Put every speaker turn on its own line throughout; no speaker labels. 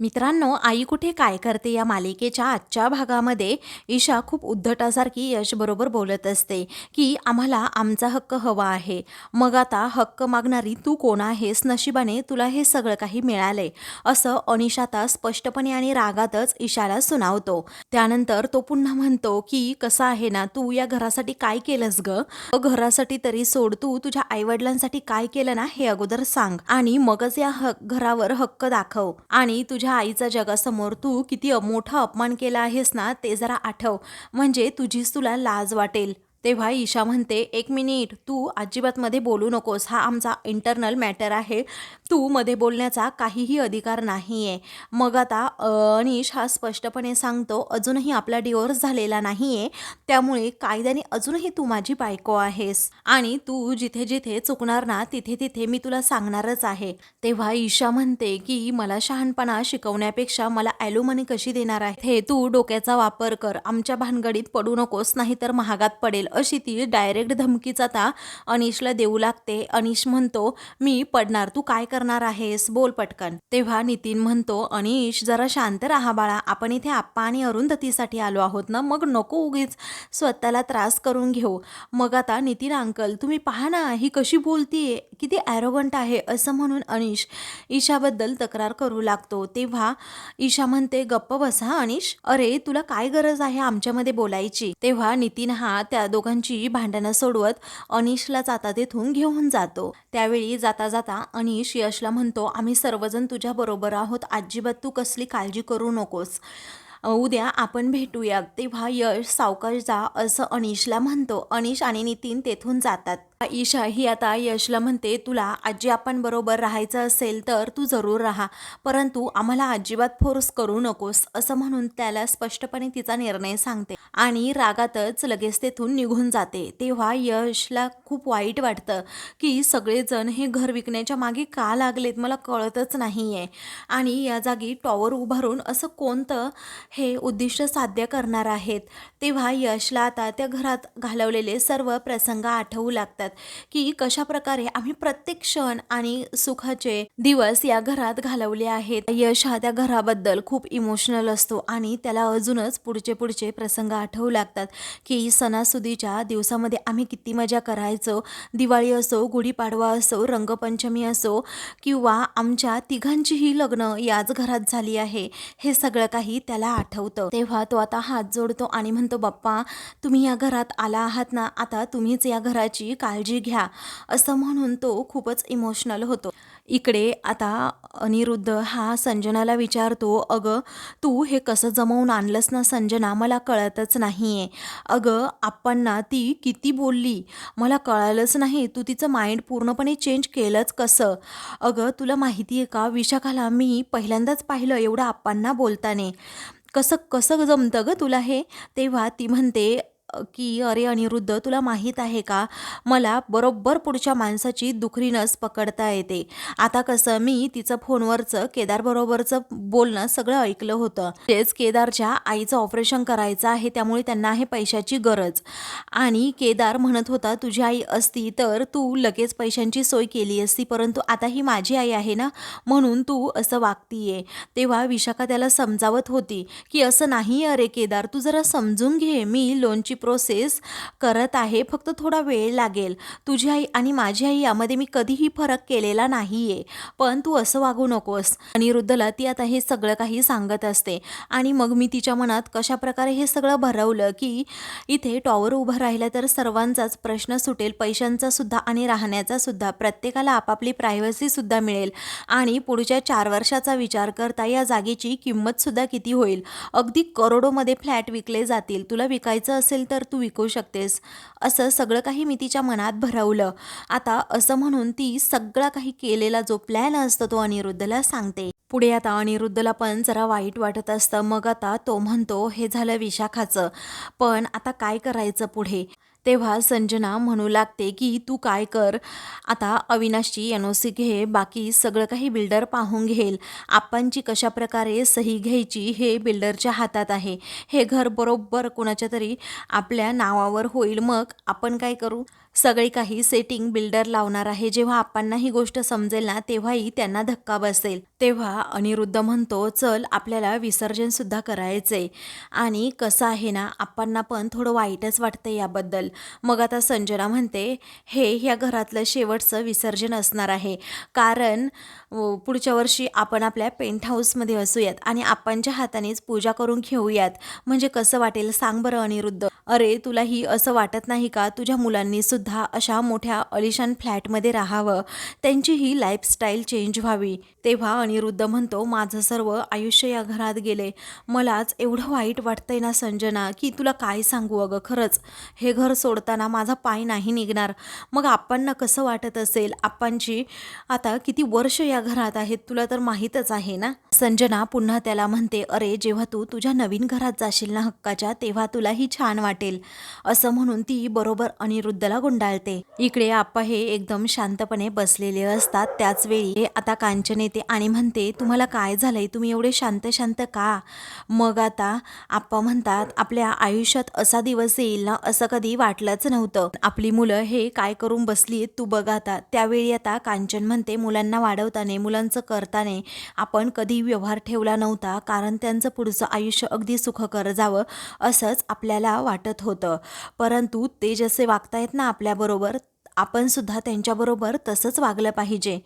मित्रांनो आई कुठे काय करते या मालिकेच्या आजच्या भागामध्ये? ईशा खूप उद्धटासारखी यशबरोबर बोलत असते की आम्हाला आमचा हक्क हवा आहे. मग आता हक्क मागणारी तू कोण आहेस? नशिबाने तुला हे सगळं काही मिळालंय. असं अनिशाता स्पष्टपणे आणि रागातच ईशाला सुनावतो. त्यानंतर तो पुन्हा म्हणतो की कसं आहे ना तू या घरासाठी काय केलंस ग? घरासाठी तरी सोड. तू तुझ्या आईवडिलांसाठी काय केलं ना हे अगोदर सांग आणि मगच या हक घरावर हक्क दाखव आणि तुझ्या आईचा जगासमोर तू किती मोठा अपमान केला आहेस ना ते जरा आठव. म्हणजे तुझीच तुला लाज वाटेल. तेव्हा ईशा म्हणते एक मिनिट तू अजिबातमध्ये बोलू नकोस. हा आमचा इंटरनल मॅटर आहे. तू मध्ये बोलण्याचा काहीही अधिकार नाही आहे मग आता अनिश हा स्पष्टपणे सांगतो अजूनही आपला डिवोर्स झालेला नाही आहे त्यामुळे कायद्याने अजूनही तू माझी बायको आहेस. आणि तू जिथे जिथे चुकणार ना तिथे तिथे मी तुला सांगणारच आहे. तेव्हा ईशा म्हणते की मला शहाणपणा शिकवण्यापेक्षा मला ॲल्युमनी कशी देणार आहे? हे तू डोक्याचा वापर कर. आमच्या भानगडीत पडू नकोस नाही तर महागात पडेल. अशी ती डायरेक्ट धमकीच आता अनिशला देऊ लागते. अनिश म्हणतो मी पडणार तू काय करणार आहेस? बोल पटकन. तेव्हा नितीन म्हणतो अनिश जरा शांत राहा बाळा. आपण इथे आप्पा आणि अरुंधतीसाठी आलो आहोत ना मग नको उगीच स्वतःला त्रास करून घेऊ. मग आता नितीन अंकल तुम्ही पहा ना ही कशी बोलतीये? किती ॲरोगंट आहे असं म्हणून अनिश ईशाबद्दल तक्रार करू लागतो. तेव्हा ईशा म्हणते गप्प बस हा अनिश. अरे तुला काय गरज आहे आमच्यामध्ये बोलायची? तेव्हा नितीन हा त्या दोघांची भांडणं सोडवत अनिशला जाता तेथून घेऊन जातो. त्यावेळी जाता जाता अनिश यशला म्हणतो आम्ही सर्वजण तुझ्या बरोबर आहोत. अजिबात तू कसली काळजी करू नकोस. उद्या आपण भेटूया. तेव्हा यश सावकाश जा असं अनिशला म्हणतो. अनिश आणि नितीन तेथून जातात. ईशा ही आता यशला म्हणते तुला आजी आपण बरोबर राहायचं असेल तर तू जरूर राहा परंतु आम्हाला अजिबात फोर्स करू नकोस असं म्हणून त्याला स्पष्टपणे तिचा निर्णय सांगते आणि रागातच लगेच तेथून निघून जाते. तेव्हा यशला खूप वाईट वाटतं की सगळेजण हे घर विकण्याच्या मागे का लागलेत मला कळतच नाही आहे आणि या जागी टॉवर उभारून असं कोणतं हे उद्दिष्ट साध्य करणार आहेत? तेव्हा यशला आता त्या घरात घालवलेले सर्व प्रसंग आठवू लागतात. की कशा प्रकारे आम्ही प्रत्येक क्षण आणि सुखाचे दिवस या घरात घालवले आहेत. यश हा त्या घराबद्दल खूप इमोशनल असतो आणि त्याला अजूनच पुढचे पुढचे प्रसंग आठवू लागतात की सणासुदीच्या दिवसामध्ये आम्ही किती मजा करायचो. दिवाळी असो गुढीपाडवा असो रंगपंचमी असो किंवा आमच्या तिघांचीही लग्न याच घरात झाली आहे हे सगळं काही त्याला आठवतं. तेव्हा तो आता हात जोडतो आणि म्हणतो बाप्पा तुम्ही या घरात आला आहात ना? आता तुम्हीच या घराची काळजी काळजी घ्या असं म्हणून तो खूपच इमोशनल होतो. इकडे आता अनिरुद्ध हा संजनाला विचारतो अगं तू हे कसं जमवून आणलंस ना संजना? मला कळतच नाही आहे अगं आप्पांना ती किती बोलली? मला कळालंच नाही. तू तिचं माइंड पूर्णपणे चेंज केलंच कसं? अगं तुला माहिती आहे का विशाखाला मी पहिल्यांदाच पाहिलं एवढं आप्पांना बोलताने. कसं कसं जमतं गं तुला हे? तेव्हा ती म्हणते की अरे अनिरुद्ध तुला माहीत आहे का? मला बरोबर पुढच्या माणसाची दुखरी नस पकडता येते. आता कसं मी तिचं फोनवरचं केदारबरोबरचं बोलणं सगळं ऐकलं होतं. तेच केदारच्या आईचं ऑपरेशन करायचं आहे त्यामुळे त्यांना आहे पैशाची गरज. आणि केदार म्हणत होता तुझी आई असती तर तू लगेच पैशांची सोय केली असती परंतु आता ही माझी आई आहे ना म्हणून तू असं वागतीये. तेव्हा विशाखा त्याला समजावत होती की असं नाही अरे केदार तू जरा समजून घे. मी लोनची प्रोसेस करत आहे फक्त थोडा वेळ लागेल. तुझी आई आणि माझी आई यामध्ये मी कधीही फरक केलेला नाही आहे पण तू असं वागू नकोस. अनिरुद्धला ती आता हे सगळं काही सांगत असते. आणि मग मी तिच्या मनात कशाप्रकारे हे सगळं भरवलं की इथे टॉवर उभं राहिलं तर सर्वांचाच प्रश्न सुटेल. पैशांचा सुद्धा आणि राहण्याचा सुद्धा. प्रत्येकाला आपापली प्रायव्हसी सुद्धा मिळेल. आणि पुढच्या चार वर्षाचा विचार करता या जागेची किंमत सुद्धा किती होईल? अगदी करोडोमध्ये फ्लॅट विकले जातील. तुला विकायचं असेल तर तू विकू शकतेस. असं सगळं काही मी तिच्या मनात भरवलं. आता असं म्हणून ती सगळा काही केलेला जो प्लॅन असतो तो अनिरुद्धला सांगते. पुढे आता अनिरुद्धला पण जरा वाईट वाटत असतं. मग आता तो म्हणतो हे झालं विशाखाचं. पण आता काय करायचं पुढे? तेव्हा संजना म्हणू लागते की तू काय कर? आता अविनाशची एन ओ सी घे बाकी सगळं काही बिल्डर पाहून घेईल. आपणची कशा प्रकारे सही घ्यायची हे बिल्डरच्या हातात आहे. हे घर बरोबर कोणाच्या तरी आपल्या नावावर होईल. मग आपण काय करू? सगळी काही सेटिंग बिल्डर लावणार आहे. जेव्हा आपणना ही गोष्ट समजेल ना तेव्हाही त्यांना धक्का बसेल. तेव्हा अनिरुद्ध म्हणतो चल आपल्याला विसर्जन सुद्धा करायचंय. आणि कसं आहे ना आपणना पण थोडं वाईटच वाटतं याबद्दल. मग आता संजना म्हणते हे ह्या घरातलं शेवटचं विसर्जन असणार आहे. कारण पुढच्या वर्षी आपण आपल्या पेंट हाऊसमध्ये असूयात आणि आपणच्या हातानेच पूजा करून घेऊयात. म्हणजे कसं वाटेल? सांग बरं अनिरुद्ध. अरे तुला ही असं वाटत नाही का? तुझ्या मुलांनी सुद्धा अशा मोठ्या अलिशान फ्लॅटमध्ये राहावं. त्यांची ही लाईफस्टाईल चेंज व्हावी. तेव्हा अनिरुद्ध म्हणतो माझं सर्व आयुष्य या घरात गेले. मलाच एवढं वाईट वाटतंय ना संजना की तुला काय सांगू अगं खरंच? हे घर सोडताना माझा पाय नाही निघणार. मग आप्पांना कसं वाटत असेल? आप्पांची आता किती वर्ष या घरात आहेत तुला तर माहीतच आहे ना? संजना पुन्हा त्याला म्हणते अरे जेव्हा तू तुझ्या नवीन घरात जाशील ना हक्काच्या तेव्हा तुलाही छान वाटेल. असं म्हणून ती बरोबर अनिरुद्धला गुंडाळते इकडे आप्पा हे एकदम शांतपणे बसलेले असतात. त्याच वेळी आता कांचन येते आणि म्हणते तुम्हाला काय झालंय? तुम्ही एवढे शांत शांत का? मग आता आप्पा म्हणतात आपल्या आयुष्यात असा दिवस येईल ना असं कधी वाटलंच नव्हतं. आपली मुलं हे काय करून बसली तू बघ आता. त्यावेळी आता कांचन म्हणते मुलांना वाढवताना मुलांचं करताना आपण कधी व्यवहार ठेवला नव्हता कारण त्यांचं पुढचं आयुष्य अगदी सुखकर जावं असंच आपल्याला वाटत होतं. परंतु ते जसे वागतायत ना आपल्याबरोबर आपण सुद्धा त्यांच्याबरोबर तसंच वागलं पाहिजे.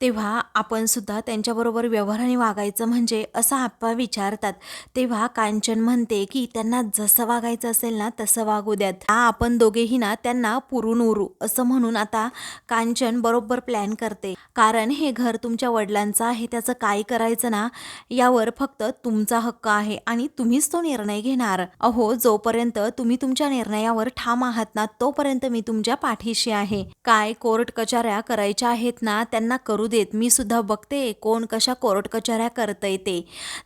तेव्हा आपण सुद्धा त्यांच्याबरोबर व्यवहाराने वागायचं म्हणजे असं आप्पा विचारतात. तेव्हा कांचन म्हणते की त्यांना जसं वागायचं असेल ना तसं वागू द्यात. हा आपण दोघेही ना त्यांना पुरून उरू. असं म्हणून आता कांचन बरोबर प्लॅन करते. कारण हे घर तुमच्या वडिलांचं आहे त्याचं काय करायचं ना यावर फक्त तुमचा हक्क आहे आणि तुम्हीच तो निर्णय घेणार. अहो जोपर्यंत तुम्ही तुमच्या निर्णयावर ठाम आहात ना तोपर्यंत मी तुमच्या पाठीशी आहे. काय कोर्ट कचाऱ्या करायच्या आहेत ना त्यांना करू देत. मी सुद्धा बघते कोण कशा कोर्ट कचऱ्या करतंय ते.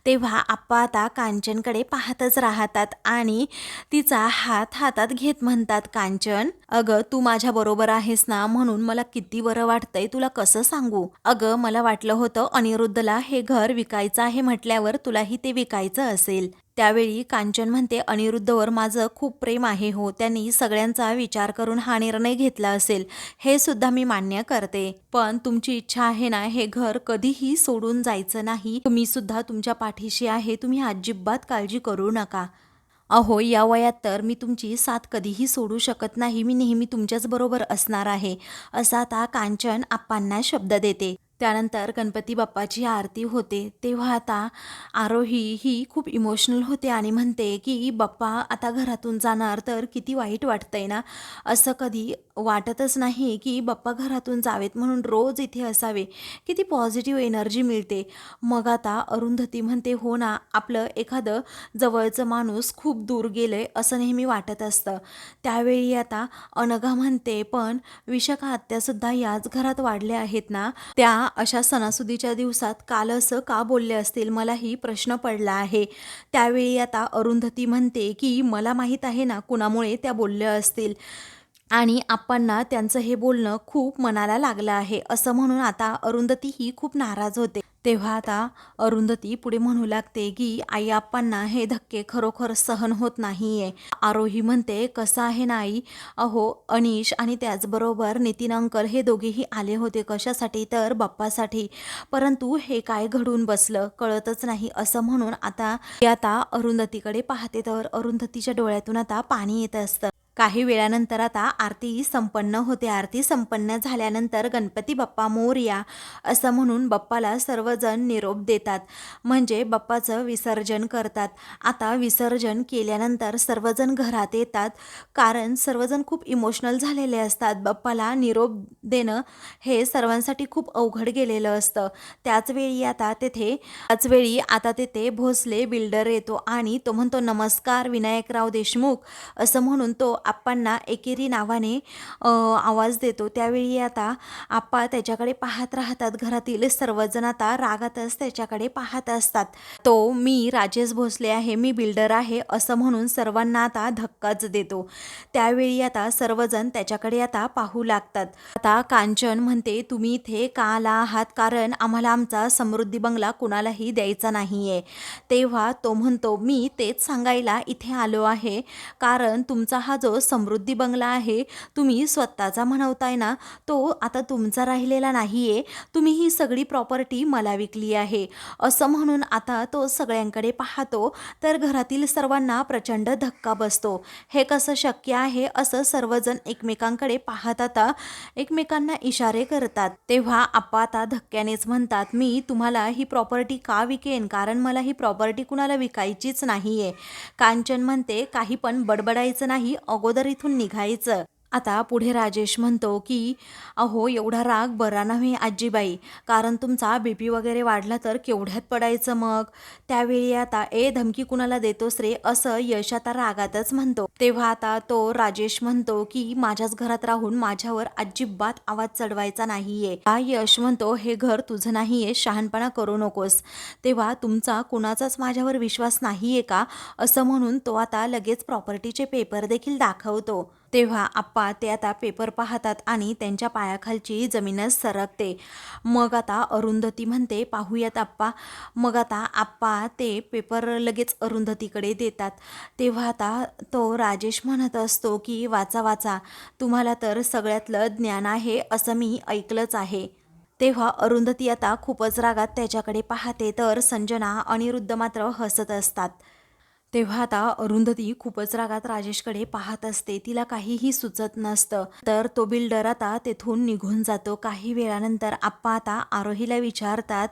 तेव्हा आप्पा आता कांचनकडे पाहतच राहतात आणि तिचा हात हातात घेत म्हणतात कांचन अगं तू माझ्या बरोबर आहेस ना म्हणून मला किती बरं वाटतंय तुला कसं सांगू? अगं मला वाटलं होतं अनिरुद्धला हे घर विकायचं आहे म्हटल्यावर तुलाही ते विकायचं असेल. त्यावेळी कांचन म्हणते अनिरुद्धवर माझं खूप प्रेम आहे हो. त्यांनी सगळ्यांचा विचार करून हा निर्णय घेतला असेल. हे सुद्धा मी मान्य करते. पण तुमची इच्छा आहे ना हे घर कधीही सोडून जायचं नाही. मी सुद्धा तुमच्या पाठीशी आहे. तुम्ही अजिबात काळजी करू नका. अहो या वयात तर मी तुमची साथ कधीही सोडू शकत नाही. मी नेहमी तुमच्याच बरोबर असणार आहे असा आता कांचन आप्पांना शब्द देते. त्यानंतर गणपती बाप्पाची आरती होते. तेव्हा आता आरोही ही खूप इमोशनल होते आणि म्हणते की बाप्पा आता घरातून जाणार तर किती वाईट वाटतंय ना? असं कधी वाटतच नाही की बाप्पा घरातून जावेत म्हणून रोज इथे असावे. किती पॉझिटिव्ह एनर्जी मिळते. मग आता अरुंधती म्हणते हो ना आपलं एखादं जवळचं माणूस खूप दूर गेलं आहे असं नेहमी वाटत असतं. त्यावेळी आता अनघा म्हणते पण विशाखा आत्यासुद्धा याच घरात वाढल्या आहेत ना? त्या अशा सणासुदीच्या दिवसात काल असं का बोलले असतील? मलाही प्रश्न पडला आहे. त्यावेळी आता अरुंधती म्हणते की मला माहीत आहे ना कुणामुळे त्या बोलल्या असतील? आणि आप्पांना त्यांचं हे बोलणं खूप मनाला लागलं आहे असं म्हणून आता अरुंधती ही खूप नाराज होते. तेव्हा आता अरुंधती पुढे म्हणू लागते की आई आप्पांना हे धक्के खरोखर सहन होत नाहीये. आरोही म्हणते कसं आहे नाही अहो अनिश आणि त्याचबरोबर नितीन अंकल हे दोघेही आले होते कशासाठी? तर बाप्पासाठी. परंतु हे काय घडून बसलं कळतच नाही असं म्हणून आता आता अरुंधतीकडे पाहते. तर अरुंधतीच्या डोळ्यातून आता पाणी येत असतं. काही वेळानंतर आता आरती संपन्न होते. आरती संपन्न झाल्यानंतर गणपती बाप्पा मोरया असं म्हणून बाप्पाला सर्वजण निरोप देतात. म्हणजे बाप्पाचं विसर्जन करतात. आता विसर्जन केल्यानंतर सर्वजण घरात येतात. कारण सर्वजण खूप इमोशनल झालेले असतात. बाप्पाला निरोप देणं हे सर्वांसाठी खूप अवघड गेलेलं असतं. त्याचवेळी आता तेथे त्याचवेळी आता तेथे भोसले बिल्डर येतो आणि तो म्हणतो नमस्कार विनायकराव देशमुख. असं म्हणून तो आप्पांना एकेरी नावाने आवाज देतो. त्यावेळी आता आप्पा त्याच्याकडे पाहत राहतात घरातील सर्वजण. आता रागातच त्याच्याकडे पाहत असतात. तो मी राजेश भोसले आहे. मी बिल्डर आहे. असं म्हणून सर्वांना आता धक्काच देतो. त्यावेळी आता सर्वजण त्याच्याकडे आता पाहू लागतात. आता कांचन म्हणते तुम्ही इथे का आला आहात? कारण आम्हाला आमचा समृद्धी बंगला कुणालाही द्यायचा नाही आहे तेव्हा तो म्हणतो मी तेच सांगायला इथे आलो आहे. कारण तुमचा हा जो जो समृद्धी बंगला आहे. तुम्ही स्वतःचा म्हणवताय ना तो आता तुमचा राहिलेला नाही आहे तुम्ही ही सगळी प्रॉपर्टी मला विकली आहे. असं म्हणून आता तो सगळ्यांकडे पाहतो तर घरातील सर्वांना प्रचंड धक्का बसतो. हे कसं शक्य आहे असं सर्वजण एकमेकांकडे पाहत आता एकमेकांना इशारे करतात. तेव्हा आप्पा आता धक्क्यानेच म्हणतात मी तुम्हाला ही प्रॉपर्टी का विकेन? कारण मला ही प्रॉपर्टी कुणाला विकायचीच नाही आहे कांचन म्हणते काही पण बडबडायचं नाही अगोदर इथून निघायचं. आता पुढे राजेश म्हणतो की अहो एवढा राग बरा नव्हे आजीबाई. कारण तुमचा बी पी वगैरे वाढला तर केवढ्यात पडायचं मग? त्यावेळी आता ए धमकी कुणाला देतोस रे? असं यश आता रागातच म्हणतो. तेव्हा आता तो राजेश म्हणतो की माझ्याच घरात राहून माझ्यावर अजिबात आवाज चढवायचा नाहीये. हा यश म्हणतो हे घर तुझं नाहीये शहाणपणा करू नकोस. तेव्हा तुमचा कुणाचाच माझ्यावर विश्वास नाहीये का? असं म्हणून तो आता लगेच प्रॉपर्टीचे पेपर देखील दाखवतो. तेव्हा आप्पा ते आता पेपर पाहतात आणि त्यांच्या पायाखालची जमीनच सरकते. मग आता अरुंधती म्हणते पाहूयात आप्पा. मग आता आप्पा ते पेपर लगेच अरुंधतीकडे देतात. तेव्हा आता तो राजेश म्हणत असतो की वाचा वाचा तुम्हाला तर सगळ्यातलं ज्ञान आहे असं मी ऐकलंच आहे. तेव्हा अरुंधती आता खूपच रागात त्याच्याकडे पाहते तर संजना अनिरुद्ध मात्र हसत असतात. तेव्हा आता अरुंधती खूपच रागात राजेशकडे पाहत असते. तिला काहीही सुचत नसतं. तर तो बिल्डर आता तेथून निघून जातो. काही वेळानंतर आप्पा आता आरोहीला विचारतात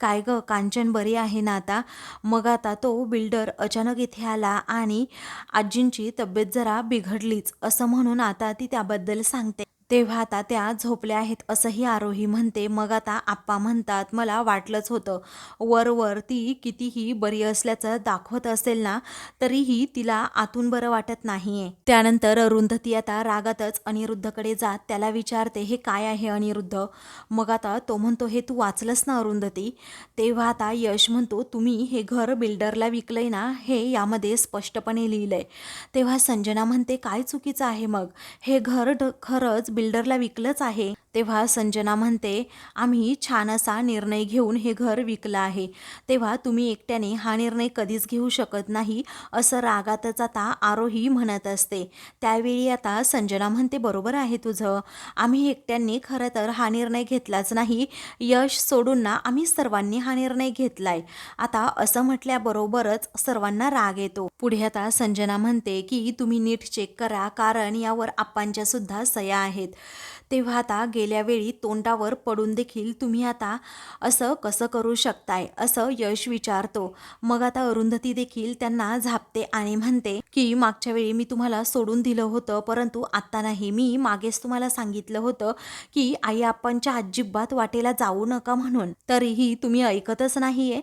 काय ग कांचन बरी आहे ना आता? मग आता तो बिल्डर अचानक इथे आला आणि आजींची तब्येत जरा बिघडलीच. असं म्हणून आता ती त्याबद्दल सांगते. तेव्हा आता त्या झोपल्या आहेत असंही आरोही म्हणते. मग आता आप्पा म्हणतात मला वाटलंच होतं. वरवर ती कितीही बरी असल्याचं दाखवत असेल ना तरीही तिला आतून बरं वाटत नाहीये. त्यानंतर अरुंधती आता रागातच अनिरुद्धकडे जात त्याला विचारते हे काय आहे अनिरुद्ध? मग आता तो म्हणतो हे तू वाचलंस ना अरुंधती? तेव्हा आता यश म्हणतो तुम्ही हे घर बिल्डरला विकलंय ना हे यामध्ये स्पष्टपणे लिहिलंय. तेव्हा संजना म्हणते काय चुकीचं आहे मग? हे घर खरंच बिल्डरला विकलंच आहे. तेव्हा संजना म्हणते आम्ही छान असा निर्णय घेऊन हे घर विकलं आहे. तेव्हा तुम्ही एकट्याने हा निर्णय कधीच घेऊ शकत नाही असं रागातच आता आरोही म्हणत असते. त्यावेळी आता संजना म्हणते बरोबर आहे तुझं. आम्ही एकट्यांनी खरं तर हा निर्णय घेतलाच नाही. यश सोडून ना आम्ही सर्वांनी हा निर्णय घेतलाय. आता असं म्हटल्याबरोबरच सर्वांना राग येतो. पुढे आता संजना म्हणते की तुम्ही नीट चेक करा कारण यावर आप्पांच्या सुद्धा सया आहेत. तेव्हा आता गेल्या वेळी तोंडावर पडून देखील तुम्ही आता असं कसं करू शकताय असं यश विचारतो. मग आता अरुंधती देखील त्यांना झापते आणि म्हणते की मागच्या वेळी मी तुम्हाला सोडून दिलं होतं परंतु आत्ता नाही. मी मागेच तुम्हाला सांगितलं होतं की आई आप्पांच्या अजिबात वाटेला जाऊ नका म्हणून. तरीही तुम्ही ऐकतच नाहीये.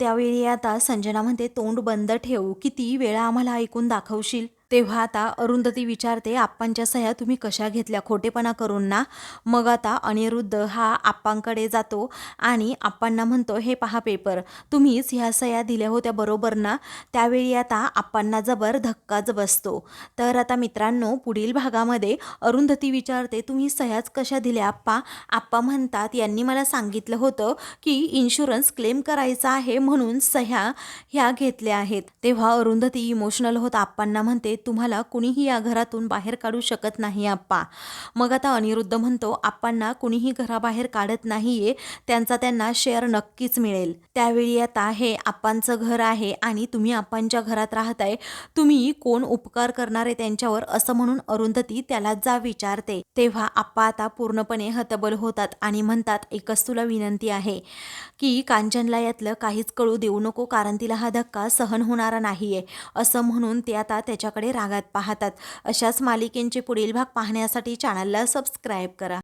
त्यावेळी आता संजना म्हणते तोंड बंद ठेवू. किती वेळा आम्हाला ऐकून दाखवशील? तेव्हा आता अरुंधती विचारते आप्पांच्या सह्या तुम्ही कशा घेतल्या? खोटेपणा करून ना. मग आता अनिरुद्ध हा आप्पांकडे जातो आणि आप्पांना म्हणतो हे पहा पेपर तुम्हीच ह्या सह्या दिल्या होत्या बरोबर ना? त्यावेळी आता आप्पांना जबर धक्काच बसतो. तर आता मित्रांनो पुढील भागामध्ये अरुंधती विचारते तुम्ही सह्याच कशा दिल्या आप्पा? आप्पा म्हणतात यांनी मला सांगितलं होतं की इन्शुरन्स क्लेम करायचा आहे म्हणून सह्या ह्या घेतल्या आहेत. तेव्हा अरुंधती इमोशनल होत आप्पांना म्हणते तुम्हाला कुणीही या घरातून बाहेर काढू शकत नाही आप्पा. मग आता अनिरुद्ध म्हणतो आप्पांना कुणीही घराबाहेर काढत नाहीये त्यांचा त्यांना शेअर नक्कीच मिळेल. त्यावेळी आता हे आप्पांचं घर आहे आणि तुम्ही आप्पांच्या घरात राहताय. तुम्ही कोण उपकार करणारे त्यांच्यावर? असं म्हणून अरुंधती त्याला जा विचारते. तेव्हा आप्पा आता पूर्णपणे हतबल होतात आणि म्हणतात एकच तुला विनंती आहे की कांचनला यातलं काहीच कळू देऊ नको कारण तिला हा धक्का सहन होणारा नाहीये. असं म्हणून ते आता त्याच्याकडे रागात पाहतात. अशाच मालिकेंचे पुढील भाग पाहण्यासाठी चॅनलला सबस्क्राईब करा.